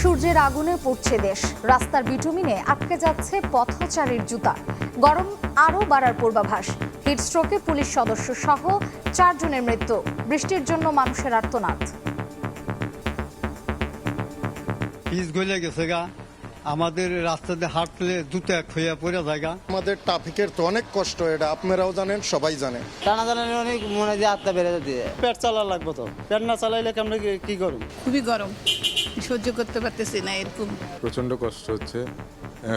সূর্যের আগুনে পড়ছে দেশ। রাস্তার বিটুমিনে আটকে যাচ্ছে পথচারীর জুতা। গরম আরও বাড়ার পূর্বাভাস। হিটস্ট্রোকে পুলিশ সদস্য সহ চারজনের মৃত্যু। বৃষ্টির জন্য মানুষের আর্তনাদ। পিস গলে গেছে গা। আমাদের রাস্তাতে হাঁটলে জুতা খইয়া পড়ে জায়গা আমাদের ট্রাফিকের তো অনেক কষ্ট এটা। আপনারাও জানেন সবাই জানে। টানা টানানি অনেক মনে দিয়ে আত্মা বেড়ে যেতে। পেট চালা লাগবে তো। পেট না চালাইলে কেমন কি করুন খুবই গরম। সহ্য করতে পারতেছি না এরকম। প্রচণ্ড কষ্ট হচ্ছে।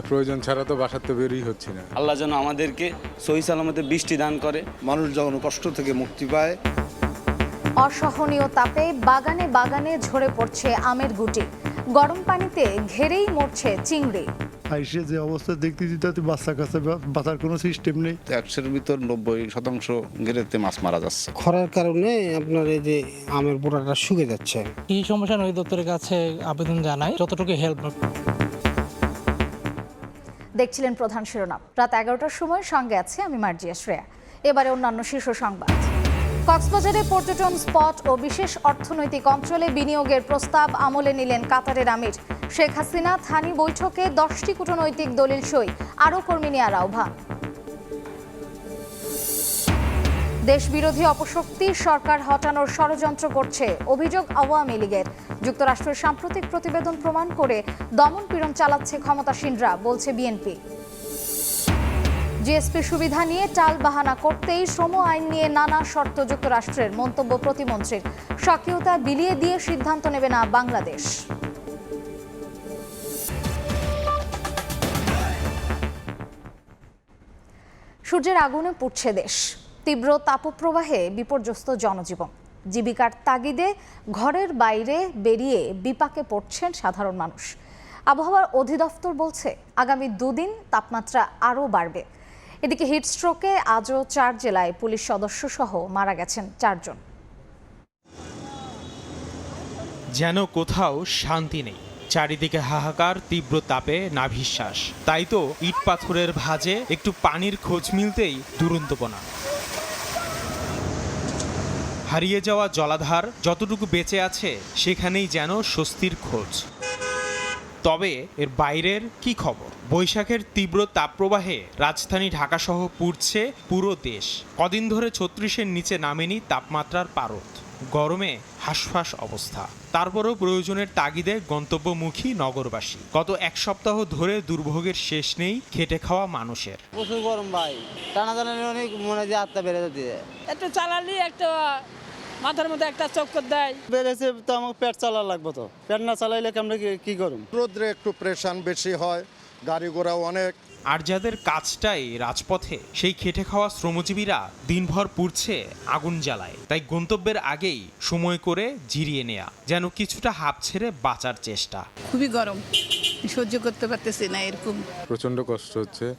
প্রয়োজন ছাড়া তো বাসার তো বেরই হচ্ছে না। আল্লাহ যেন আমাদেরকে সহি সালামতে বৃষ্টি দান করে। মানুষ যখন কষ্ট থেকে মুক্তি পায় অসহনীয় তাপে বাগানে বাগানে ঝরে পড়ছে আমের গুটি। গরম পানিতে ঘেরেই মরছে চিংড়ি। আইসে যে অবস্থা দেখতেছি তাতে বাচ্চা কাছে বাঁচার কোনো সিস্টেম নেই। একশোর ভিতর নব্বই শতাংশ গেরেতে মাছ মারা যাচ্ছে। খরার কারণে আপনার এই যে আমের পোড়াটা শুকে যাচ্ছে। এই সমস্যা নদী দপ্তরের কাছে আবেদন জানাই যতটুকু হেল্প দেখছিলেন প্রধান শিরোনাম। রাত এগারোটার সময় সঙ্গে আছে আমি মার্জিয়া শ্রেয়া। এবারে অন্যান্য শীর্ষ সংবাদ। কক্সবাজারে পর্যটন স্পট ও বিশেষ অর্থনৈতিক অঞ্চলে বিনিয়োগের প্রস্তাব আমলে নিলেন কাতারের আমির। শেখ হাসিনা থানি বৈঠকে দশটি কূটনৈতিক দলিল সই। আরও কর্মী নেওয়ার আহ্বান। দেশবিরোধী অপশক্তি সরকার হটানোর ষড়যন্ত্র করছে অভিযোগ আওয়ামী লীগের। যুক্তরাষ্ট্রের সাম্প্রতিক প্রতিবেদন প্রমাণ করে দমন পীড়ন চালাচ্ছে ক্ষমতাসীনরা, বলছে বিএনপি। জিএসপি সুবিধা নিয়ে টাল বাহানা করতেই শ্রম আইন নিয়ে নানা শর্ত যুক্তরাষ্ট্রের, মন্তব্য প্রতিমন্ত্রীর। সক্রিয়তা বিলিয়ে দিয়ে সিদ্ধান্ত নেবে না বাংলাদেশ। সূর্যের আগুনে পুড়ছে দেশ। তীব্র তাপপ্রবাহে বিপর্যস্ত জনজীবন। জীবিকার তাগিদে ঘরের বাইরে বেরিয়ে বিপাকে পড়ছেন সাধারণ মানুষ। আবহাওয়ার অধিদপ্তর বলছে, আগামী দুদিন তাপমাত্রা আরও বাড়বে। এদিকে হিটস্ট্রোকে আজও চার জেলায় পুলিশ সদস্য সহ মারা গেছেন চারজন। যেন কোথাও শান্তি নেই। চারিদিকে হাহাকার, তীব্র তাপে নাভিশ্বাস। তাই তো ইট পাথরের ভাঁজে একটু পানির খোঁজ মিলতেই দুরন্তপনা হারিয়ে যাওয়া জলাধার যতটুকু বেঁচে আছে, সেখানেই যেন স্বস্তির খোঁজ। তবে এর বাইরের কি খবর? বৈশাখের তীব্র তাপপ্রবাহে রাজধানী ঢাকাসহ পুড়ছে পুরো দেশ। কদিন ধরে ছত্রিশের নিচে নামেনি তাপমাত্রার পারদ। গরমে হাঁসফাঁস অবস্থা। তারপরও প্রয়োজনের তাগিদে গন্তব্যমুখী নগরবাসী। গত এক সপ্তাহ ধরে দুর্ভোগের শেষ নেই খেটে খাওয়া মানুষের। প্রচুর গরম ভাই। টানা টানানি অনেক মনে দিয়ে আত্মা বেড়ে যেতে একটু চালালি একটা মাথার মধ্যে একটা চক্কর দেয়। বেড়েছে তো আমার পেট চালা লাগবে তো। পেট না চালাইলে কেমন কি করুন রোদ্রে একটু প্রেশান বেশি হয় গাড়ি ঘোড়াও অনেক। আর যাদের কাজটাই রাজপথে সেই খেটে খাওয়া শ্রমজীবীরা দিনভর পুড়ছে আগুন জ্বালায়। তাই গন্তব্যের আগেই সময় করে জিরিয়ে নেয়া যেন কিছুটা হাফ ছেড়ে বাঁচার চেষ্টা। খুবই গরম। সহ্য করতে পারতেছি না এরকম। প্রচণ্ড কষ্ট হচ্ছে।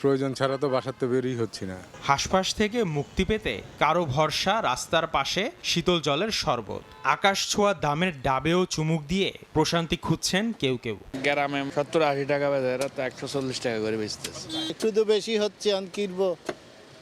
প্রয়োজন ছাড়া তো বাসার তো বেরই হচ্ছে না। হাসপাস থেকে মুক্তি পেতে কারও ভরসা রাস্তার পাশে শীতল জলের শরবত। আকাশ ছোঁয়া দামের ডাবেও চুমুক দিয়ে প্রশান্তি খুঁজছেন কেউ কেউ। গ্রামে সত্তর আশি টাকা বেঁধে এরা তো একশো চল্লিশ টাকা করে বেচতেছে। একটু তো বেশি হচ্ছে আমি কিনবো।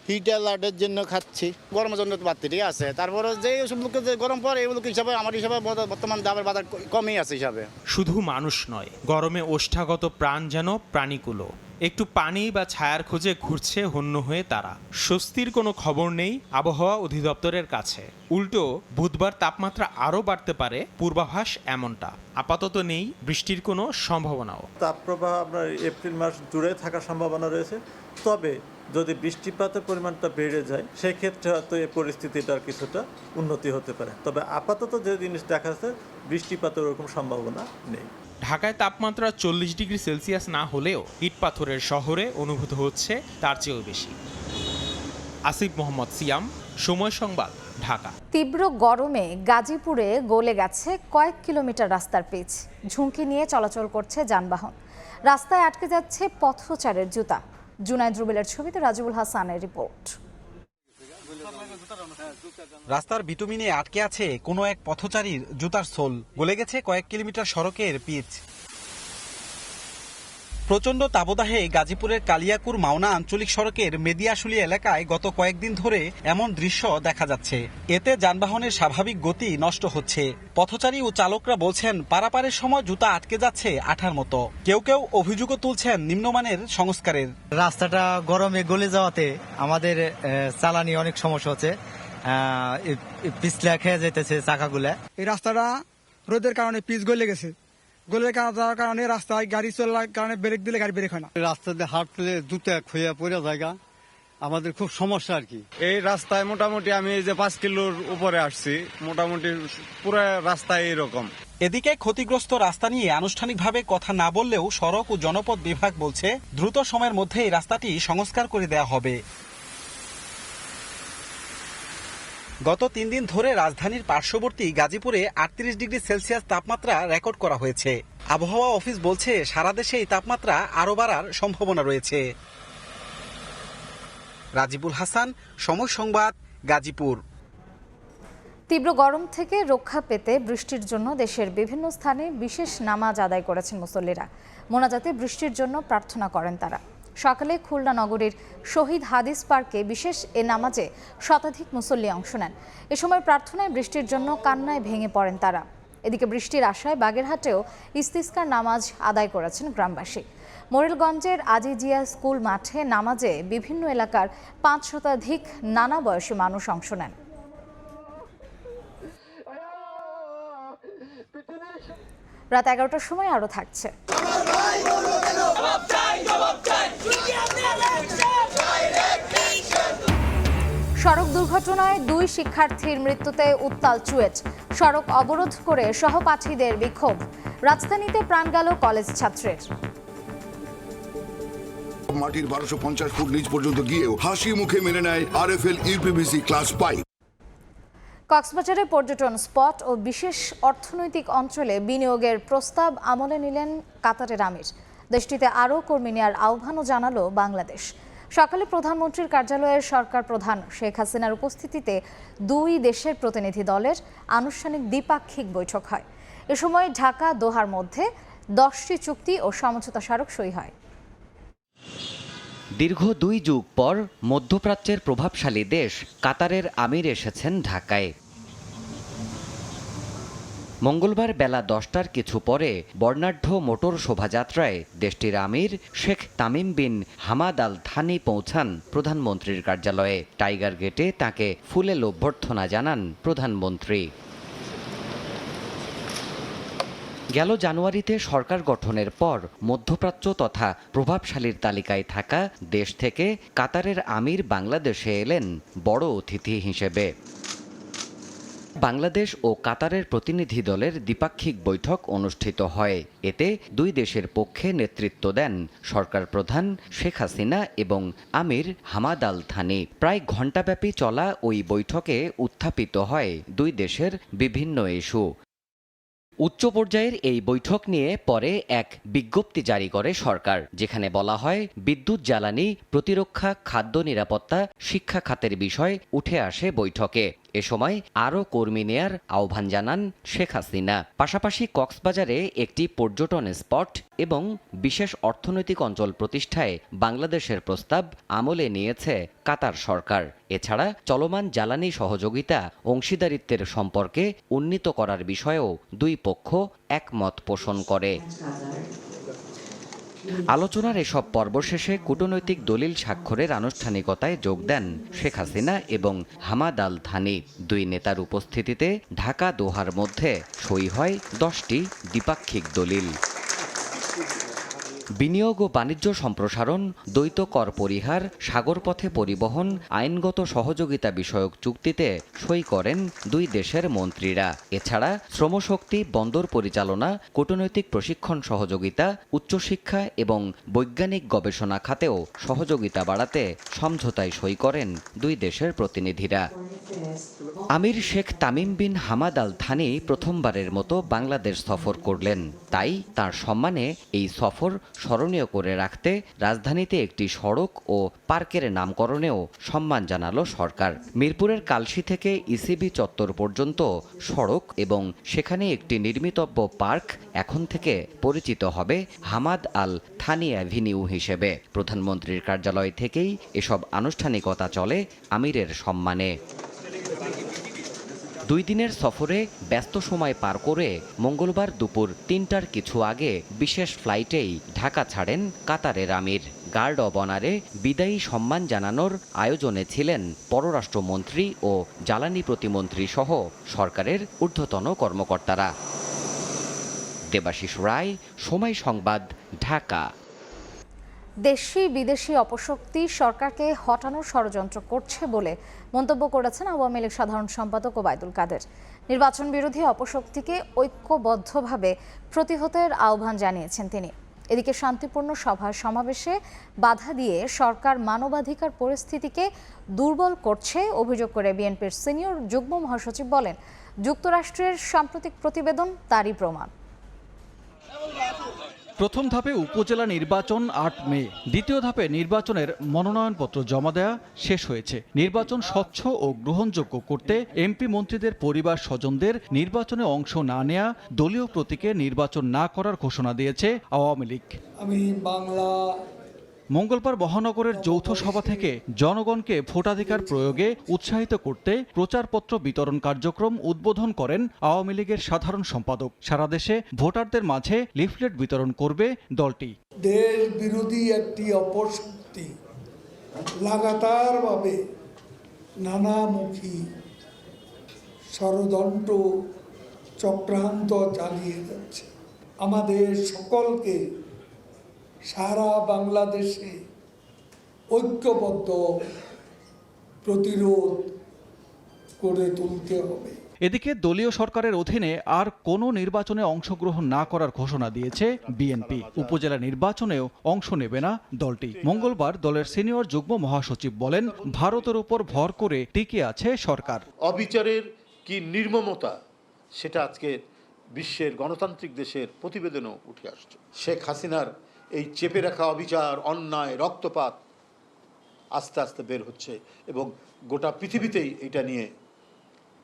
হিটার লাটের জন্য খাচ্ছি। গরমের জন্য তো বাড়তি ঠিক আছে? তারপরে যে সব লোকের যে গরম পড়ে এগুলো হিসাবে আমার হিসাবে বর্তমান দামের বাজার কমই আছে হিসাবে। শুধু মানুষ নয় গরমে ওষ্ঠাগত প্রাণ যেন প্রাণীকুলো একটু পানি বা ছায়ার খোঁজে ঘুরছে হন্য হয়ে তারা। স্বস্তির কোনো খবর নেই আবহাওয়া অধিদপ্তরের কাছে। উল্টো, বুধবার তাপমাত্রা আরও বাড়তে পারে, পূর্বাভাস এমনটা। আপাতত নেই, বৃষ্টির কোনো সম্ভাবনাও। তাপপ্রবাহ আপনার এপ্রিল মাস জুড়ে থাকার সম্ভাবনা রয়েছে। তবে যদি বৃষ্টিপাতের পরিমাণটা বেড়ে যায়, সেক্ষেত্রে হয়তো এই পরিস্থিতিটার কিছুটা উন্নতি হতে পারে। তবে আপাতত যে জিনিস দেখা যাচ্ছে বৃষ্টিপাতের ওরকম সম্ভাবনা নেই। ঢাকায় তাপমাত্রা চল্লিশ ডিগ্রি সেলসিয়াস না হলেও ইট পাথরের শহরে অনুভূত হচ্ছে তার চেয়েও বেশি। আসিফ মোহাম্মদ সিয়াম, সময় সংবাদ, ঢাকা। তীব্র গরমে গাজীপুরে গলে গেছে কয়েক কিলোমিটার রাস্তার পিচ। ঝুঁকি নিয়ে চলাচল করছে যানবাহন। রাস্তায় আটকে যাচ্ছে পথচারের জুতা। জুনায়দ রুবেলের ছবিতে রাজিবুল হাসানের রিপোর্ট। রাস্তার বিটুমিনে আটকে আছে কোনো এক পথচারীর জুতার সোল। গলে গেছে কয়েক কিলোমিটার সড়কের পিচ। প্রচণ্ড তাবদাহে গাজীপুরের কালিয়াকুর মাওনা আঞ্চলিক সড়কের মেদিয়াশুলি এলাকায় গত কয়েকদিন ধরে এমন দৃশ্য দেখা যাচ্ছে। এতে যানবাহনের স্বাভাবিক গতি নষ্ট হচ্ছে। পথচারী ও চালকরা বলছেন, পারাপারের সময় জুতা আটকে যাচ্ছে আঠার মতো। কেউ কেউ অভিযোগও তুলছেন নিম্নমানের সংস্কারের। রাস্তাটা গরমে গলে যাওয়াতে আমাদের চালানি অনেক সমস্যা হচ্ছে। পিছলা খেয়ে যেতেছে চাকাগুলা। এই রাস্তাটা রোদের কারণে পিচ গলে গেছে। গলে যাওয়ার কারণে রাস্তায় গাড়ি চলার কারণে ব্রেক দিলে গাড়ি ব্রেক হয় না। রাস্তাতে হাঁটলে জুতো হইয়া পড়ে জায়গা। আমাদের খুব সমস্যা আর কি। এই রাস্তায় মোটামুটি আমি এই যে পাঁচ কিলোর উপরে আসছি মোটামুটি পুরো রাস্তায় এরকম এদিকে ক্ষতিগ্রস্ত রাস্তা নিয়ে আনুষ্ঠানিকভাবে কথা না বললেও সড়ক ও জনপথ বিভাগ বলছে দ্রুত সময়ের মধ্যে এই রাস্তাটি সংস্কার করে দেওয়া হবে। গত তিন দিন ধরে রাজধানীর পার্শ্ববর্তী গাজীপুরে আটত্রিশ ডিগ্রি সেলসিয়াস তাপমাত্রা রেকর্ড করা হয়েছে। আবহাওয়া অফিস বলছে, সারা দেশে এই তাপমাত্রা আরও বাড়ার সম্ভাবনা রয়েছে। রাজিবুল হাসান, সময় সংবাদ, গাজীপুর। তীব্র গরম থেকে রক্ষা পেতে বৃষ্টির জন্য দেশের বিভিন্ন স্থানে বিশেষ নামাজ আদায় করেছেন মুসল্লিরা। মোনাজাতে বৃষ্টির জন্য প্রার্থনা করেন তারা। সকালে খুলনা নগরীর শহীদ হাদিস পার্কে বিশেষ এ নামাজে শতাধিক মুসল্লি অংশ নেন। এ সময় প্রার্থনায় বৃষ্টির জন্য কান্নায় ভেঙে পড়েন তারা। এদিকে বৃষ্টির আশায় বাগেরহাটেও ইস্তিস্কার নামাজ আদায় করেছেন গ্রামবাসী। মোরেলগঞ্জের আজিজিয়া স্কুল মাঠে নামাজে বিভিন্ন এলাকার পাঁচ শতাধিক নানা বয়সী মানুষ অংশ নেন। রাত এগারোটার সময় আরও থাকছে। দুর্ঘটনায় দুই শিক্ষার্থীর মৃত্যুতে উত্তাল চুয়েট। সড়ক অবরোধ করে সহপাঠীদের বিক্ষোভ। রাজধানীতে প্রাণ গেল কলেজ ছাত্রের। মাটির বারোশো পঞ্চাশ ফুট নিচ পর্যন্ত গিয়েও হাসি মুখে মেনে নেয় R F L UPVC class pipe কক্সবাজারে পর্যটন স্পট ও বিশেষ অর্থনৈতিক অঞ্চলে বিনিয়োগের প্রস্তাব আমলে নিলেন কাতারের আমির। দেশটিতে আরও কর্মী নেওয়ার আহ্বানও জানালো বাংলাদেশ। সকালে প্রধানমন্ত্রীর কার্যালয়ের সরকার প্রধান শেখ হাসিনার উপস্থিতিতে দুই দেশের প্রতিনিধি দলের আনুষ্ঠানিক দ্বিপাক্ষিক বৈঠক হয়। এ সময় ঢাকা দোহার মধ্যে দশটি চুক্তি ও সমঝোতা স্মারক সই হয়। দীর্ঘ দুই যুগ পর মধ্যপ্রাচ্যের প্রভাবশালী দেশ কাতারের আমির এসেছেন ঢাকায়। মঙ্গলবার বেলা দশটার কিছু পরে বর্ণাঢ্য মোটর শোভাযাত্রায় দেশটির আমির Sheikh Tamim bin Hamad Al Thani পৌঁছান প্রধানমন্ত্রীর কার্যালয়ে। টাইগার গেটে তাকে ফুলে লভ্যর্থনা জানান প্রধানমন্ত্রী। গেল জানুয়ারিতে সরকার গঠনের পর মধ্যপ্রাচ্য তথা প্রভাবশালীর তালিকায় থাকা দেশ থেকে কাতারের আমির বাংলাদেশে এলেন বড় অতিথি হিসেবে। বাংলাদেশ ও কাতারের প্রতিনিধি দলের দ্বিপাক্ষিক বৈঠক অনুষ্ঠিত হয়। এতে দুই দেশের পক্ষে নেতৃত্ব দেন সরকার প্রধান শেখ হাসিনা এবং আমির হামাদ আল থানি। প্রায় ঘণ্টাব্যাপী চলা ওই বৈঠকে উত্থাপিত হয় দুই দেশের বিভিন্ন ইস্যু। উচ্চ পর্যায়ের এই বৈঠক নিয়ে পরে এক বিজ্ঞপ্তি জারি করে সরকার, যেখানে বলা হয়, বিদ্যুৎ জ্বালানি, প্রতিরক্ষা, খাদ্য নিরাপত্তা, শিক্ষা খাতের বিষয় উঠে আসে বৈঠকে। এ সময় আরও কর্মী নেয়ার আহ্বান জানান শেখ হাসিনা। পাশাপাশি কক্সবাজারে একটি পর্যটন স্পট এবং বিশেষ অর্থনৈতিক অঞ্চল প্রতিষ্ঠায় বাংলাদেশের প্রস্তাব আমলে নিয়েছে কাতার সরকার। এছাড়া চলমান জ্বালানি সহযোগিতা অংশীদারিত্বের সম্পর্কে উন্নীত করার বিষয়েও দুই পক্ষ একমত পোষণ করে। আলোচনার এসব পর্ব শেষে কূটনৈতিক দলিল স্বাক্ষরের আনুষ্ঠানিকতায় যোগ দেন শেখ হাসিনা এবং হামাদ আল থানি। দুই নেতার উপস্থিতিতে ঢাকা দোহার মধ্যে সই হয় দশটি দ্বিপাক্ষিক দলিল। বিনিয়োগ ও বাণিজ্য সম্প্রসারণ, দ্বৈত কর পরিহার, সাগরপথে পরিবহন, আইনগত সহযোগিতা বিষয়ক চুক্তিতে সই করেন দুই দেশের মন্ত্রীরা। এছাড়া শ্রমশক্তি, বন্দর পরিচালনা, কূটনৈতিক প্রশিক্ষণ সহযোগিতা, উচ্চশিক্ষা এবং বৈজ্ঞানিক গবেষণা খাতেও সহযোগিতা বাড়াতে সমঝোতায় সই করেন দুই দেশের প্রতিনিধিরা। আমির Sheikh Tamim bin Hamad Al Thani প্রথমবারের মতো বাংলাদেশ সফর করলেন। তাই তার সম্মানে এই সফর স্মরণীয় করে রাখতে রাজধানীতে একটি সড়ক ও পার্কের নামকরণেও সম্মান জানালো সরকার। মিরপুরের কালশি থেকে ইসিবি চত্বর পর্যন্ত সড়ক এবং সেখানে একটি নির্মিতব্য পার্ক এখন থেকে পরিচিত হবে হামাদ আল থানি অ্যাভিনিউ হিসেবে। প্রধানমন্ত্রীর কার্যালয় থেকেই এসব আনুষ্ঠানিকতা চলে আমিরের সম্মানে। দুই দিনের সফরে ব্যস্ত সময় পার করে মঙ্গলবার দুপুর তিনটার কিছু আগে বিশেষ ফ্লাইটেই ঢাকা ছাড়েন কাতারের আমির। গার্ড অব অনারে বিদায়ী সম্মান জানানোর আয়োজনে ছিলেন পররাষ্ট্রমন্ত্রী ও জ্বালানি প্রতিমন্ত্রী সহ সরকারের ঊর্ধ্বতন কর্মকর্তারা। দেবাশিস রায়, সময় সংবাদ, ঢাকা। দেশি বিদেশি অপশক্তি সরকারকে হটানোর ষড়যন্ত্র করছে বলে মন্তব্য করেছেন আওয়ামী লীগ সাধারণ সম্পাদক ওবায়দুল কাদের। নির্বাচন বিরোধী অপশক্তিকে ঐক্যবদ্ধভাবে প্রতিহতের আহ্বান জানিয়েছেন তিনি। এদিকে শান্তিপূর্ণ সভা সমাবেশে বাধা দিয়ে সরকার মানবাধিকার পরিস্থিতিকে দুর্বল করছে অভিযোগ করে বিএনপির সিনিয়র যুগ্ম মহাসচিব বলেন, যুক্তরাষ্ট্রের সাম্প্রতিক প্রতিবেদন তারই প্রমাণ। প্রথম ধাপে উপজেলা নির্বাচন আট মে, দ্বিতীয় ধাপে নির্বাচনের মনোনয়নপত্র জমা দেয়া শেষ হয়েছে। নির্বাচন স্বচ্ছ ও গ্রহণযোগ্য করতে এমপি মন্ত্রীদের পরিবার স্বজনদের নির্বাচনে অংশ না নেয়া, দলীয় প্রতীকে নির্বাচন না করার ঘোষণা দিয়েছে আওয়ামী লীগ। আমি বাংলা মঙ্গলবার মহানগরের যৌথ সভা থেকে জনগণকে ভোটাধিকার প্রয়োগে উৎসাহিত করতে প্রচারপত্র বিতরণ কার্যক্রম উদ্বোধন করেন আওয়ামী লীগের সাধারণ সম্পাদক। সারা দেশে ভোটারদের মাঝে লিফলেট বিতরণ করবে দলটি। দেশ বিরোধী একটি অপশক্তি। লাগাতারভাবে নানামুখী ষড়যন্ত্র চক্রান্ত চালিয়ে যাচ্ছে। আমাদের সকলকে সারা বাংলাদেশে ঐক্যবদ্ধ প্রতিরোধ করে তুলতে হবে। এদিকে দলীয় সরকারের অধীনে আর কোনো নির্বাচনে অংশগ্রহণ না করার ঘোষণা দিয়েছে বিএনপি। উপজেলা নির্বাচনেও অংশ নেবে না দলটি। মঙ্গলবার দলের সিনিয়র যুগ্ম মহাসচিব বলেন ভারতের উপর ভর করে টিকে আছে সরকার। অবিচারের কি নির্মমতা সেটা আজকে বিশ্বের গণতান্ত্রিক দেশের প্রতিবেদনও উঠে আসছে। শেখ হাসিনার এই চেপে রাখা অবিচার অন্যায় রক্তপাত আস্তে আস্তে বের হচ্ছে এবং গোটা পৃথিবীতেই এটা নিয়ে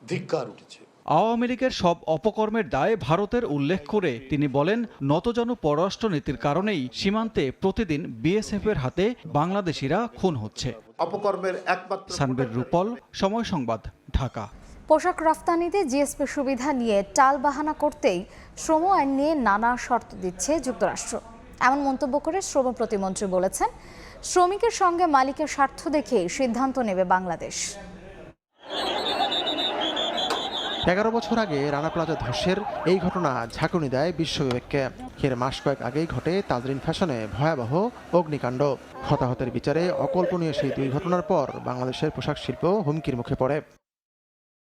ধিক্কার উঠেছে। আওয়ামী লীগের সব অপকর্মের দায় ভারতের উল্লেখ করে তিনি বলেন নতজানু পররাষ্ট্র নীতির কারণেই সীমান্তে প্রতিদিন বিএসএফ এর হাতে বাংলাদেশিরা খুন হচ্ছে। অপকর্মের একমাত্র সানবের রূপল সময় সংবাদ ঢাকা। পোশাক রফতানিতে জিএসপি সুবিধা নিয়ে টাল বাহানা করতেই শ্রম আইন নিয়ে নানা শর্ত দিচ্ছে যুক্তরাষ্ট্র। এমন মন্তব্য করে শ্রম প্রতিমন্ত্রী বলেছেন, শ্রমিকের সঙ্গে মালিকের স্বার্থ দেখে সিদ্ধান্ত নেবে বাংলাদেশ। এগারো বছর আগে রানা প্লাজা ধসের এই ঘটনা ঝাঁকুনি দেয় বিশ্ববিবেককে এর মাস কয়েক আগেই ঘটে তাজরিন ফ্যাশনে ভয়াবহ অগ্নিকাণ্ড। হতাহতের বিচারে অকল্পনীয় সেই দুই ঘটনার পর বাংলাদেশের পোশাক শিল্প হুমকির মুখে পড়ে।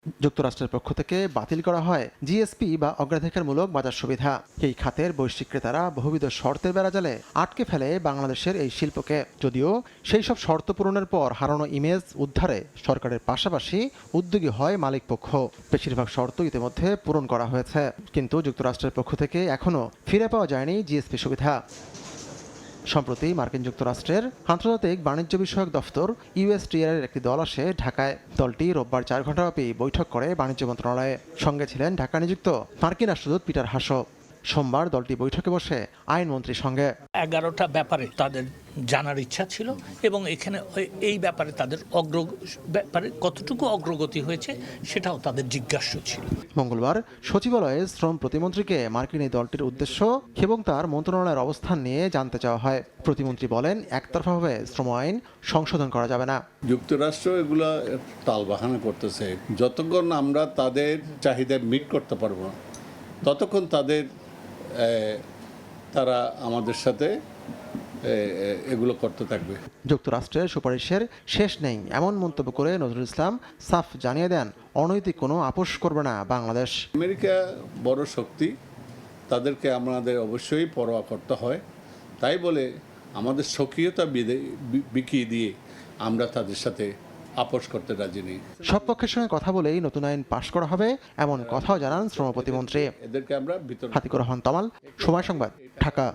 যুক্তরাষ্ট্রের পক্ষ থেকে বাতিল করা হয় জিএসপি বা অগ্রাধিকারমূলক বাজার সুবিধা। এই খাতের বৈশ্বিক ক্রেতারা বহুবিধ শর্তের বেড়াজালে আটকে ফেলে বাংলাদেশের এই শিল্পকে। যদিও সেই সব শর্ত পূরণের পর হারানো ইমেজ উদ্ধারে সরকারের পাশাপাশি উদ্যোগী হয় মালিক পক্ষ। বেশিরভাগ শর্ত ইতিমধ্যে পূরণ করা হয়েছে। কিন্তু যুক্তরাষ্ট্রের পক্ষ থেকে এখনও ফিরে পাওয়া যায়নি জিএসপি সুবিধা। সম্প্রতি মার্কিন যুক্তরাষ্ট্রের আন্তর্জাতিক বাণিজ্য বিষয়ক দফতর ইউএসটিআর এর একটি দল আসে ঢাকায়। দলটি রোববার চার ঘণ্টাব্যাপী বৈঠক করে বাণিজ্য মন্ত্রণালয়ে। সঙ্গে ছিলেন ঢাকা নিযুক্ত মার্কিন রাষ্ট্রদূত পিটার হাসো। সোমবার দলটি বৈঠকে বসে আইনমন্ত্রীর সঙ্গে। এগারোটা ব্যাপারে তাদের জানার ইচ্ছা ছিল এবং এখানে এই ব্যাপারে তাদের অগ্র ব্যাপারে কতটুকু অগ্রগতি হয়েছে সেটাও তাদের জিজ্ঞাস্য ছিল। মঙ্গলবার সচিবালয়ে শ্রম প্রতিমন্ত্রীকে মার্কিন এই দলটির উদ্দেশ্য এবং তার মন্ত্রণালয়ের অবস্থান নিয়ে জানতে চাওয়া হয়। প্রতিমন্ত্রী বলেন একতরফাভাবে শ্রম আইন সংশোধন করা যাবে না। যুক্তরাষ্ট্র এগুলো তালবাহানা করতেছে। যতক্ষণ আমরা তাদের চাহিদা মিট করতে পারব না ততক্ষণ তাদের তারা আমাদের সাথে এগুলো করতে থাকবে। যুক্তরাষ্ট্রের সুপারিশের শেষ নেই এমন মন্তব্য করে নজরুল ইসলাম সাফ জানিয়ে দেন অনৈতিক কোনো আপোষ করবে না বাংলাদেশ। আমেরিকা বড় শক্তি তাদেরকে আমাদের অবশ্যই পরোয়া করতে হয়। তাই বলে আমাদের সক্রিয়তা বিকিয়ে দিয়ে আমরা তাদের সাথে আপোষ করতে রাজি নেই। সব পক্ষের সঙ্গে কথা বলেই নতুন আইন পাশ করা হবে এমন কথাও জানান শ্রম প্রতিমন্ত্রী এদেরকে আমরা ভিতর হাতিকুর রহমান তমাল সময় সংবাদ ঢাকা।